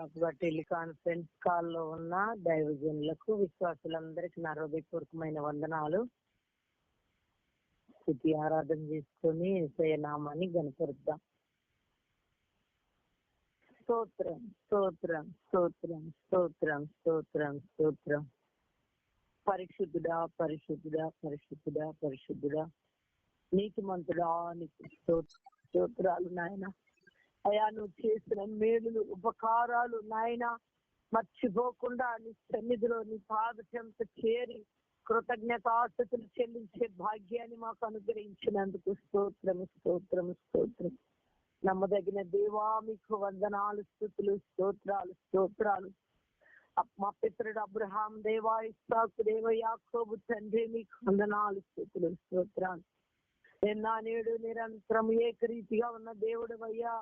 అప్పుడు టెలికాన్ఫరెన్స్ కాల్లో ఉన్న దైవజనులకు విశ్వాసులందరికి నా హృదయపూర్వకమైన వందనాలు. స్థుతి ఆరాధన చేసుకుని ఏసయ్య నామాన్ని గనపరుద్దాం స్తోత్రం స్తోత్రం స్తోత్రం స్తోత్రం స్తోత్రం స్తోత్రం. పరిశుద్ధుడా పరిశుద్ధుడా పరిశుద్ధుడా పరిశుద్ధుడా. నీతిమంతుడా నీకు స్తోత్ర- స్తోత్రాలు నాయనా. అయా నువ్వు చేసిన మేలులు ఉపకారాలు నాయన మర్చిపోకుండా నీ సన్నిధిలో నీ పాద చెంత చేరి కృతజ్ఞతాస్థుతులు చెల్లించే భాగ్యాన్ని మాకు అనుగ్రహించినందుకు స్తోత్రం స్తోత్రం స్తోత్రం. నమ్మదగిన దేవా మీకు వందనాలు స్థుతులు స్తోత్రాలు స్తోత్రాలు. మా పితరుడు అబ్రహాం దేవా ఇస్సాకు దేవ యాకోబు తండ్రి మీకు వందనాలు స్థుతులు స్తోత్రాలు. నిన్న నేడు నిరంతరం ఏకరీతిగా ఉన్న దేవుడు అయ్యా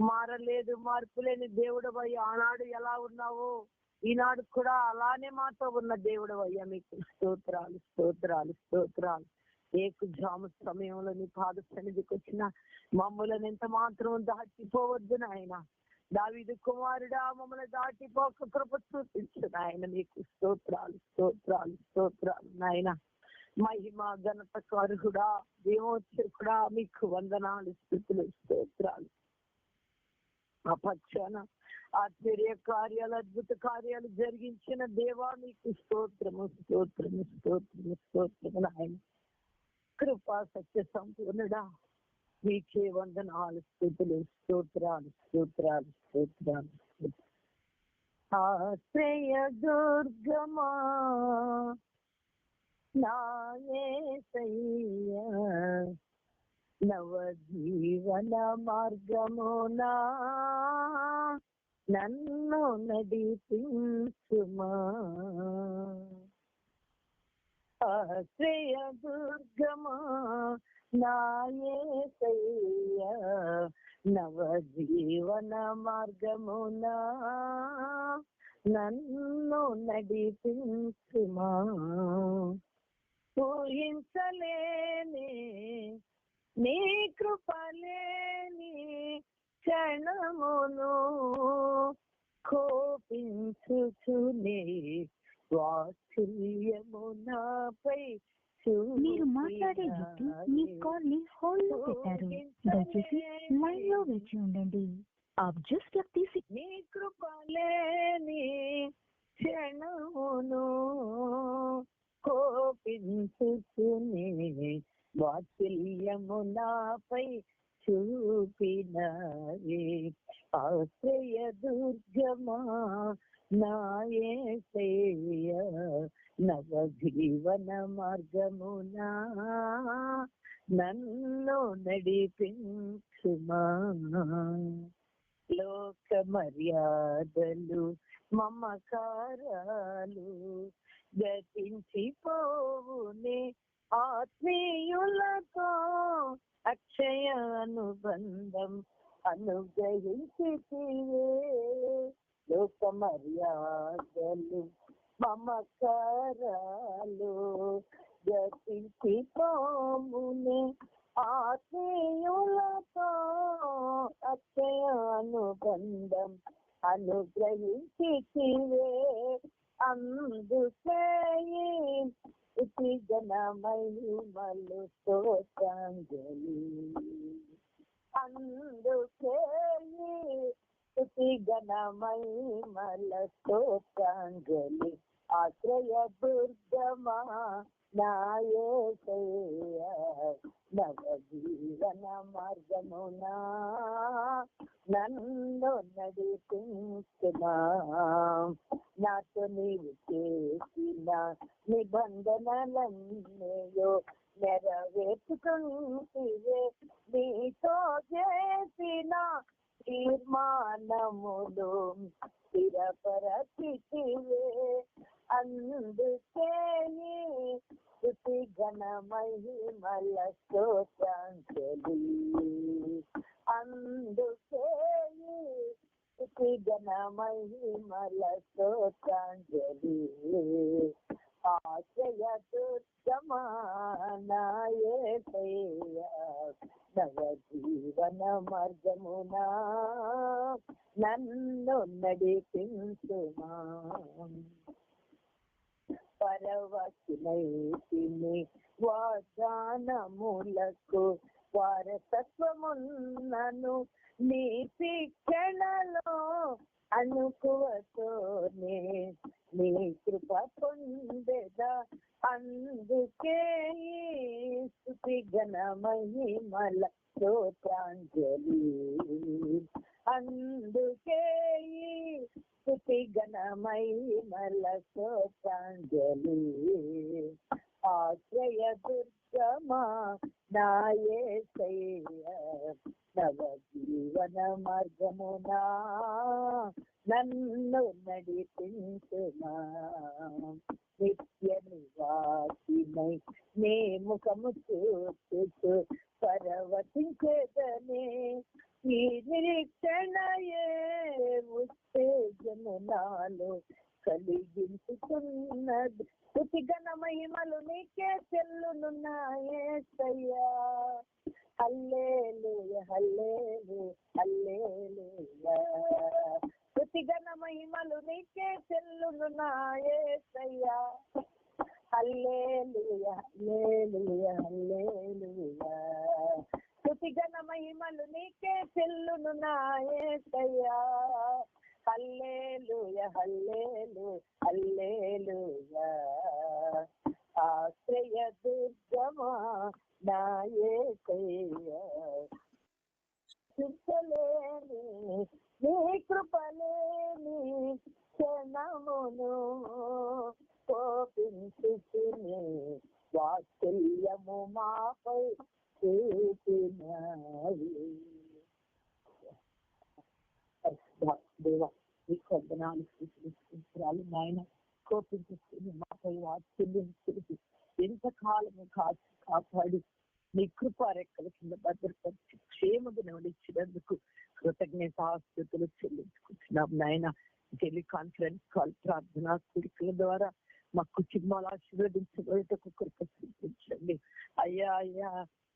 మారలేదు మార్పు లేని దేవుడు అయ్యా ఆనాడు ఎలా ఉన్నావో ఈనాడు కూడా అలానే మాతో ఉన్న దేవుడు అయ్యా మీకు. స్తోత్రాలు స్తోత్రాలు స్తోత్రాలు. ఏకు జాము సమయంలో నీ పాద సన్నిధికి వచ్చిన మమ్మల్ని ఎంత మాత్రం దాటిపోవద్దు నాయన. దావిదు కుమారుడా మమ్మల్ని దాటిపోక కృప చూపించు నాయన మీకు స్తోత్రాలు స్తోత్రాలు స్తోత్రాలు నాయన. మహిమ ఘనత కరుహుడా దేవోచ్చకుడా మీకు వందనాలు స్థుతులు స్తోత్రాలు. ఆ పక్షాన ఆశ్చర్య కార్యాలు అద్భుత కార్యాలు జరిగించిన దేవా నీకు స్తోత్రము స్తోత్రము స్తోత్రము స్తోత్రము నాయన. కృపా సత్య సంపూర్ణుడా మీకే వందనాలు స్థుతులు స్తోత్రాలు స్తోత్రాలు స్తోత్రాలు ఆశ్రయ దుర్గమా నాయసయ్య నవజీవన మార్గమునా నన్ను నడిపించుమా. ఆశ్రయ దుర్గమా నాయసయ్య నవజీవన మార్గమునా నన్ను నడిపించుమా. ఊహించలేని నీ కృపలేని క్షణమును కోపించుచునే మీరు మాట్లాడే వ్యక్తి మీ కాల్ని హోల్డ్లో పెట్టారు. దయచేసి లైన్లో వేచి ఉండండి. ఆప్ జస్ట్ కృపలేని క్షణమును వాత్సల్యము నాపై చూపినవి. ఆశ్రయ దుర్గమా నాయ నవ జీవన మార్గమునా నన్ను నడిపించుమా. లోక మర్యాదలు మమకారాలు గతించిపోవునే ఆత్మీయులతో అక్షయ అనుబంధం అనుగ్రహించి లోక మర్యాదలు మమకారాలు గతించిపోవునే ఆత్మీయులతో అక్షయ అనుబంధం అనుగ్రహించి అందుకే ఇతి జనమహిమలు స్తోత్రాంజలి. అందుకే ఇతి గణమహిమల స్తోత్రాంజలి. ఆశ్రయ దుర్గమా నాయ నవ జీవన మార్గమునా? నన్ను నడిపించుమా నాతో నీవు చేసిన నిబంధనలన్నయో నెరవేర్చుకుంటే నీతో చేసిన తీర్మానములు స్థిరపరచితివే. అందుకే స్థుతి ఘన మహిమల స్తోత్రాంజలి అందుకే స్థుతి ఘన మహిమల స్తోత్రాంజలి ఆశ్రయ దుర్గమానాయేసయ్య నవ జీవన మార్గమునా నన్ను నడిపించుమా. పరవశులైతిని వాగ్దానములకు వారసత్వమున్నను. నీ శిక్షణలో అనుకువతోనే నీ కృప పొందెదా. అందుకే స్థుతి స్తుతి స్తోత్రాంజలి. అందుకే కోటి ఘన మహిమల స్తోత్రాంజలి ఆశ్రయ దుర్గమా నాయసయ్య నవ జీవన మార్గమునా. నన్ను నడిపించుమా నిత్య నివాసినై. నే ముఖము చూస్తూ పరవశించేదనే. ఈ నిరీక్షణయే ఉత్తేజము నాలో కలిగించుతున్నది స్థుతిగణ మహిమలు నీకే చెల్లునున్నాయేసయ్యా హల్లేలూయ హల్లేలు హల్లేలూయా. స్థుతిగణ మహిమలు నీకే చెల్లునున్నాయేసయ్యా హల్లేలూయ హల్లేలూయ హల్లేలూయా. స్థుతిగణ మహిమలు నీకే చెల్లును చెల్లునున్నాయేసయ్యా హల్లేలుయ హల్లేలు హల్లేలుయ. ఆశ్రయ దుర్గమా నాయకయ్య చింతలేని నీ కృపలేని క్షణమును కోపించుకుని వాత్సల్యము మాపై చూపినవి దేవ ఈ కొందనాలు స్థితిరాలు నాయన కోపించుకుని మాపై వాత్సల్యం తెలిసి ఎంతకాలము కాచి కాపాడి నీ కృప రెక్కల కింద భద్రపరిచి క్షేమకు నడిచినందుకు కృతజ్ఞత ఆస్తుతులు చెల్లించుకుంటున్నాం నాయన టెలి కాన్ఫరెన్స్ కాల్ ప్రార్థనా కుడికల ద్వారా మా కుటుంబాలు ఆశీర్వదించబడటకు కృప చూపించండి అయ్యా అయ్యా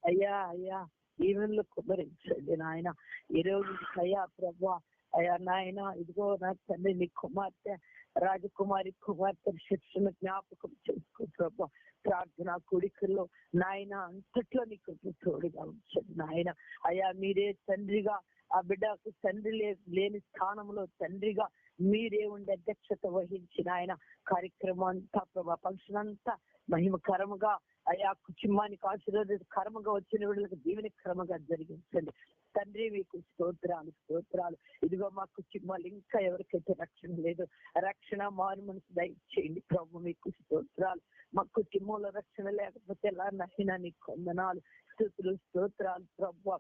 అయ్యా అయ్యా ఈవెన్లు కుమరించండి నాయన. ఈ రోజు అయ్యా ప్రభా అయ్యా నాయన ఇదిగో నా తండ్రి నీ కుమార్తె రాజకుమారి కుమార్తె శిక్షణ జ్ఞాపకం చేసుకో ప్రభా. ప్రార్థన కోడికల్లో నాయన అంతట్లో నీకు తోడుగా ఉంచండి నాయన. అయ్యా మీరే తండ్రిగా ఆ బిడ్డకు తండ్రి లే- లేని స్థానంలో తండ్రిగా మీరే ఉండే అధ్యక్షత వహించిన ఆయన కార్యక్రమం అంతా ప్రభా ఫంక్షన్ అంతా మహిమకరముగా అయా కుటుంబానికి ఆశీర్వాదకరముగా వచ్చిన వీళ్ళకి దీవెనకరముగా జరిగించండి. తండ్రి మీకు స్తోత్రాలు స్తోత్రాలు. ఇదిగో మా కుటుంబాలు ఇంకా ఎవరికైతే రక్షణ లేదు రక్షణ మారు మనసు దయచేయండి. ప్రభు మీకు స్తోత్రాలు. మా కుటుంబంలో రక్షణ లేకపోతే ఎలా నహినా నీకు వందనాలు స్థుతులు స్తోత్రాలు ప్రభు.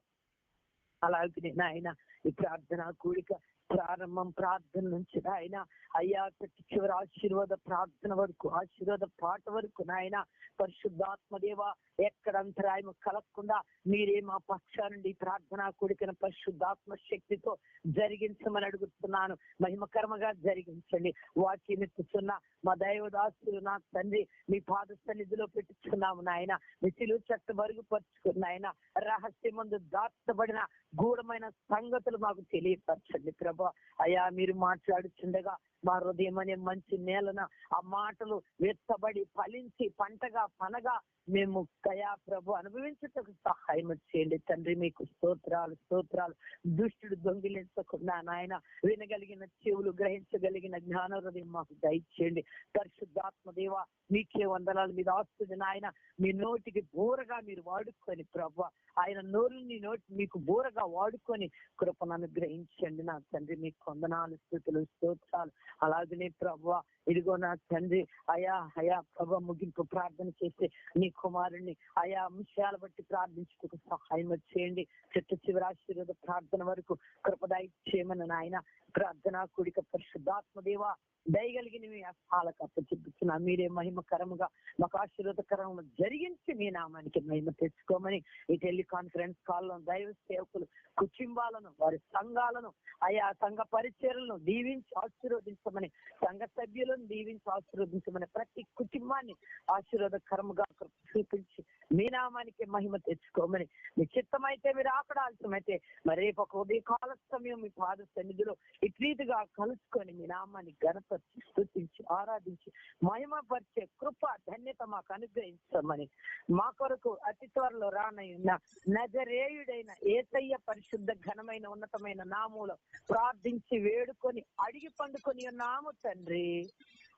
అలాగే నాయన ఈ ప్రార్థన కూడిక ప్రారంభం ప్రార్థన నుంచి నాయన. అయ్యా ప్రతి చివరి ఆశీర్వాద ప్రార్థన వరకు ఆశీర్వాద పాట వరకు నాయన. పరిశుద్ధాత్మదేవ ఎక్కడ అంతరాయం కలగకుండా మీరే మా పక్షానుండి ఈ ప్రార్థన కూడికన పరిశుద్ధాత్మ శక్తితో జరిగించమని అడుగుతున్నాను. మహిమకర్మగా జరిగించండి. వాక్యం ఎత్తుతున్న మా దైవదాసులు నా తండ్రి మీ పాద సన్నిధిలో పెట్టుచున్నాము నాయన. మీ సిలువు చెట్టు మరుగుపరుచుకున్న ఆయన రహస్యమందు దాచబడిన గూఢమైన సంగతులు మాకు తెలియపరచండి ప్రభా. అయ్యా మీరు మాట్లాడుచుండగా మా హృదయం అనే మంచి నేలన ఆ మాటలు వెత్తబడి ఫలించి పంటగా పనగా మేము కయా ప్రభు అనుభవించుటకు సహాయం చేయండి. తండ్రి మీకు స్తోత్రాలు స్తోత్రాలు. దుష్టుడు దొంగిలించకుండా నాయన వినగలిగిన చెవులు గ్రహించగలిగిన జ్ఞాన హృదయం మాకు దయచేయండి. పరిశుద్ధాత్మ దేవ మీకే వందనాలు మీద ఆస్తుంది నాయన మీ నోటికి బోరగా మీరు వాడుకొని ప్రభు ఆయన నోరు నీ నోటి మీకు బోరగా వాడుకొని కృపను అనుగ్రహించండి నా తండ్రి మీకు వందనాలు స్థుతులు స్తోత్రాలు. అలాగనే ప్రభా ఇదిగో నా తండ్రి అయా అయా ప్రభ ముగింపు ప్రార్థన చేస్తే నీ కుమారుణ్ణి ఆయా అంశాల బట్టి ప్రార్థించుటకు సహాయం చేయండి. చిట్ట చివరి ఆశీర్వాద ప్రార్థన వరకు కృపదాయి చేయమని నాయన ప్రార్థన కూడిక పరిశుద్ధాత్మ దేవా దయగలిగిన మీ అస్థాలకు అప్పచెప్పుతున్నా మీరే మహిమకరముగా మాకు ఆశీర్వదకరము జరిగించి మీ నామానికి మహిమ తెచ్చుకోమని ఈ టెలికాన్ఫరెన్స్ కాల్లో దైవ సేవకులు కుటుంబాలను వారి సంఘాలను ఆయా సంఘ పరిచయలను దీవించి ఆశీర్వదించమని సంఘ సభ్యులను బిడ్డలను దీవించి ఆశీర్వదించమని ప్రతి కుటుంబాన్ని ఆశీర్వాదకరముగా చూపించి మీ నామానికి మహిమ తెచ్చుకోమని మీ చిత్తమైతే మీరు ఆకడాల్సమైతే మరి రేపు ఒక ఉదయ కాల సమయం మీ పాద సన్నిధిలో ఇట్రీతిగా కలుసుకొని మీ నామాన్ని ఘనత స్థుతించి ఆరాధించి మహిమపరిచే కృప ధన్యత మాకు అనుగ్రహించమని మా కొరకు అతి త్వరలో రానయ్యున్న నజరేయుడైన ఏసయ్య పరిశుద్ధ ఘనమైన ఉన్నతమైన నామూలో ప్రార్థించి వేడుకొని అడిగి పండుకొని ఉన్నాము తండ్రి.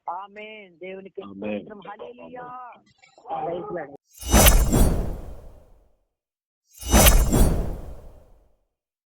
ఆమె దేవునికి